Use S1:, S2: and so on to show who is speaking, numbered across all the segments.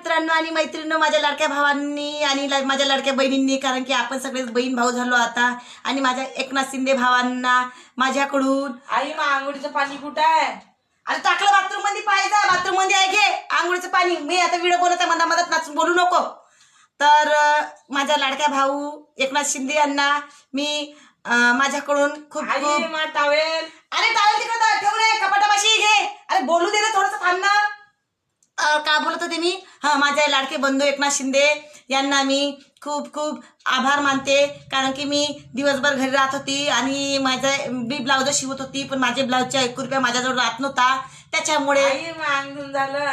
S1: मित्रांनो आणि मैत्रिणींनो माझ्या लाडक्या भावांनी आणि माझ्या लाडक्या बहिणींनी कारण की आपण सगळेच बहीण भाऊ झालो आता. आणि माझ्या एकनाथ शिंदे भावांना माझ्याकडून
S2: आई मग आंघोळीचं पाणी कुठं आहे?
S1: अरे टाकलं बाथरूममध्ये पाहिजे बाथरूममध्ये आहे घे. आंघोळीचं पाणी. मी आता व्हिडिओ बोलत आहे मधा मधात नाचून बोलू नको. तर माझ्या लाडक्या भाऊ एकनाथ शिंदे यांना मी माझ्याकडून खूप खूप अरे टावेल तिकडे ठेवू नये कपाटापाशी घे अरे बोलू दे ना थोडस थांब ना अं, का बोलत होते मी हा माझे लाडके बंधू एकनाथ शिंदे यांना मी खूप खूप आभार मानते. कारण की मी दिवसभर घरी राहत होती आणि माझे मी ब्लाऊज शिवत होती पण माझे ब्लाऊजच्या एक रुपया माझ्याजवळ राहत नव्हता. त्याच्यामुळे
S2: अंगून झालं.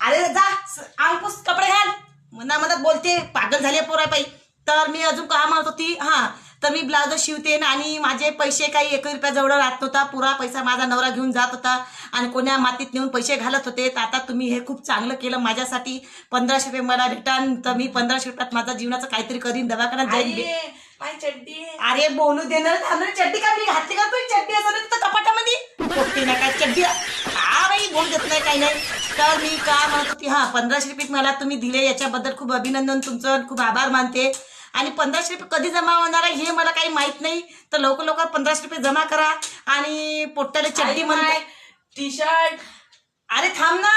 S1: अरे जा स- अंकुश कपडे घाल. मना मनात बोलते पागल झाले पोरा पायी तर मी अजून का म्हणत होती? हा तर मी ब्लाउज शिवते न आणि माझे पैसे काही एक रुपया जवळ राहत नव्हता. पुरा पैसा माझा नवरा घेऊन जात होता आणि कोण्या मातीत नेऊन पैसे घालत होते. तर आता तुम्ही हे खूप चांगलं केलं माझ्यासाठी. पंधराशे रुपये मला रिटर्न तर मी पंधराशे रुपयात माझा जीवनाचं काहीतरी करीन. दवाखान्यात
S2: चड्डी.
S1: अरे बोलू देणार चड्डी का मी घातली का तुझी चड्डी? असं तिथं कपाटामध्ये. नाही काय चड्डी? हा बाई बोल देत नाही काही नाही. तर मी का म्हणत होती हा पंधराशे रुपये मला तुम्ही दिले. याच्याबद्दल खूप अभिनंदन तुमचं. खूप आभार मानते. आणि पंधराशे रुपये कधी जमा होणार आहे हे मला काही माहीत नाही. तर लवकर लवकर पंधराशे रुपये जमा करा आणि पोट्ट्याला चड्डी म्हणते
S2: टी शर्ट
S1: अरे थांब ना.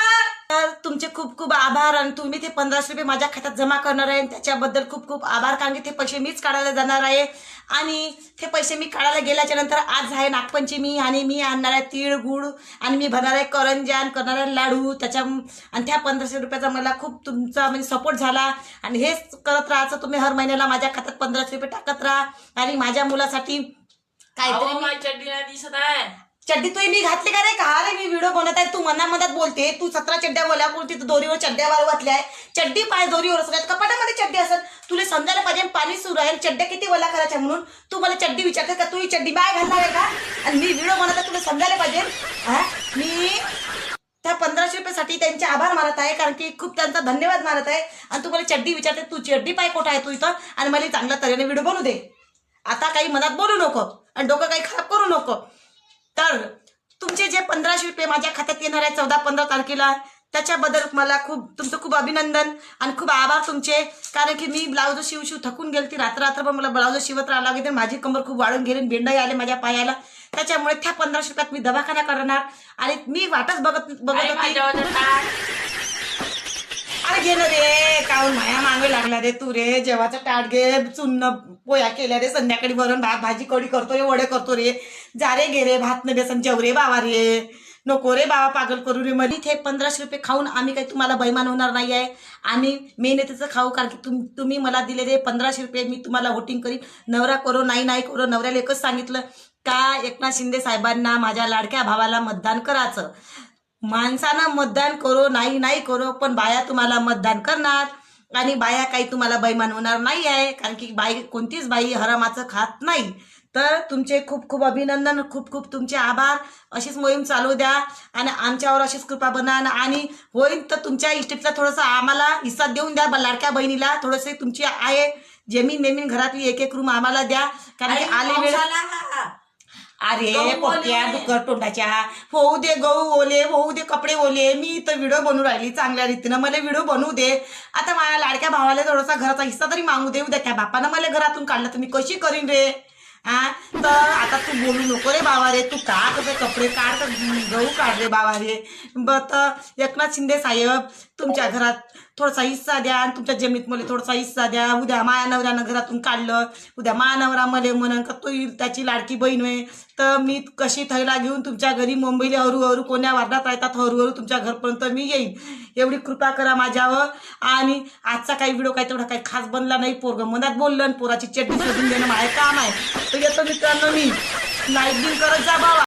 S1: तर तुमचे खूप खूप आभार आणि तुम्ही ते पंधराशे रुपये माझ्या खात्यात जमा करणार आहे. त्याच्याबद्दल खूप खूप आभार कारण की ते पैसे मीच काढायला जाणार आहे. आणि ते पैसे मी काढायला गेल्याच्यानंतर आज आहे नागपंचमी आणि मी आणणार आहे तीळ गुळ आणि मी भरणार आहे करंजान करणार आहे लाडू. त्याच्या आणि त्या पंधराशे रुपयाचा मला खूप तुमचा म्हणजे सपोर्ट झाला. आणि हेच करत राहायचं तुम्ही हर महिन्याला माझ्या खात्यात पंधराशे रुपये टाकत राहा. आणि माझ्या मुलासाठी काहीतरी
S2: दिसत आहे.
S1: चड्डी तू मी घातली का रे? का रे मी व्हिडिओ बनवत आहे? तू मना मनात बोलते. तू सतरा चड्ड्या बोला बोलते तू दोरीवर चड्ड्यावर घातल्या आहे. चड्डी पाय दोरीवर सगळ्यात कपाटामध्ये चड्डी असत तुला समजायला पाहिजे पाणी सुरू आहे. चड्ड्या किती वला करायच्या म्हणून? तू मला चड्डी विचारते का? तू ही चड्डी बाय घालणार आहे का? आणि मी व्हिडिओ बनवत आहे तुला समजायला पाहिजे. हा? मी त्या पंधराशे रुपयासाठी त्यांचे आभार मानत आहे कारण की खूप त्यांचा धन्यवाद मानत आहे. आणि तू मला चड्डी विचारते तू चड्डी पाय कोठा आहे तू इथं? आणि मला चांगल्या तऱ्हेने व्हिडिओ बनवू दे. आता काही मनात बोलू नको आणि डोकं काही खराब करू नको. तर तुमचे जे पंधराशे रुपये माझ्या खात्यात येणार आहे चौदा पंधरा तारखेला त्याच्याबद्दल मला खूप तुमचं खूप अभिनंदन आणि खूप आभार तुमचे. कारण की मी ब्लाऊज शिव शिव थकून गेली ती रात्र रात्र पण मला ब्लाऊज शिवत राहावं लागेल माझी कंबर खूप वाढून गेली आणि बेंडाही आले माझ्या पायाला. त्याच्यामुळे त्या पंधराशे रुपयात मी दवाखाना करणार आणि मी वाटच बघत बघत होती.
S2: माझ्यावर टाक
S1: अरे घे ना रे. काऊन माया मागे लागला रे तू रे. जेवाचा टाट घे चुन्न पोया केल्या रे. संध्याकाळी वरण भात भाजी कढी करतो रे वडे करतो रे. जा रे घे रे भात न बेसन जेव रे बावा रे. नको रे बाबा पागल करू रे. मला इथे पंधराशे रुपये खाऊन आम्ही काही तुम्हाला बैमान होणार नाही आहे. आम्ही मेहनतीचं खाऊ कारण की तुम तुम्ही मला दिलेले पंधराशे रुपये. मी तुम्हाला वोटिंग करीन. नवरा करो नाही नाही करो. नवऱ्याला एकच सांगितलं का एकनाथ शिंदे साहेबांना माझ्या लाडक्या भावाला मतदान करायचं? माणसानं मतदान करो नाही नाही करो पण बाया तुम्हाला मतदान करणार. आणि बाया काही तुम्हाला बैमान होणार नाही आहे कारण की बाई कोणतीच बाई हरामाचं खात नाही. तर तुमचे खूप खूप अभिनंदन खूप खूप तुमचे आभार. अशीच मोहीम चालू द्या आणि आमच्यावर अशीच कृपा बना आणि होईल तर तुमच्या इस्टेटला थोडंसं आम्हाला हिस्सा देऊन द्या लाडक्या बहिणीला. थोडंसं तुमची आहे जमीन नेमीन घरातली एक एक रूम आम्हाला द्या. कारण की आले वेळ. अरे
S2: ओले.
S1: डुकर तोंडाच्या. होऊ दे गहू ओले होऊ दे कपडे ओले. मी इथं व्हिडिओ बनवू राहिली चांगल्या रीतीनं. मला व्हिडिओ बनवू दे. आता माझ्या लाडक्या भावाला थोडासा घराचा हिस्सा तरी मागू दे उद्या त्या बापानं मला घरातून काढलं तर मी कशी करीन रे? हा? तर आता तू बोलू नको रे बाबा रे. तू काढ ते कपडे काढ तर गहू काढ रे बाबा रे. बत एकनाथ शिंदे साहेब तुमच्या घरात थोडासा हिस्सा द्या आणि तुमच्या जमीत मला थोडासा हिस्सा द्या. उद्या माया नवऱ्यानं घरातून काढलं. उद्या माया नवरा मले म्हणून का तो त्याची लाडकी बहीण आहे तर मी कशी थैला घेऊन तुमच्या घरी मुंबईला हळूहळू कोण्या वार्डात राहतात? हळूहळू तुमच्या घरपर्यंत मी येईन. एवढी कृपा करा माझ्यावर. आणि आजचा काही व्हिडिओ काही तेवढा काही खास बनला नाही. पोरग मनात बोललं आणि पोराची चटणी शोधून देणं माझं काम आहे. तर येतो मित्रांनो मी. लाइट बिल करत जा बाबा.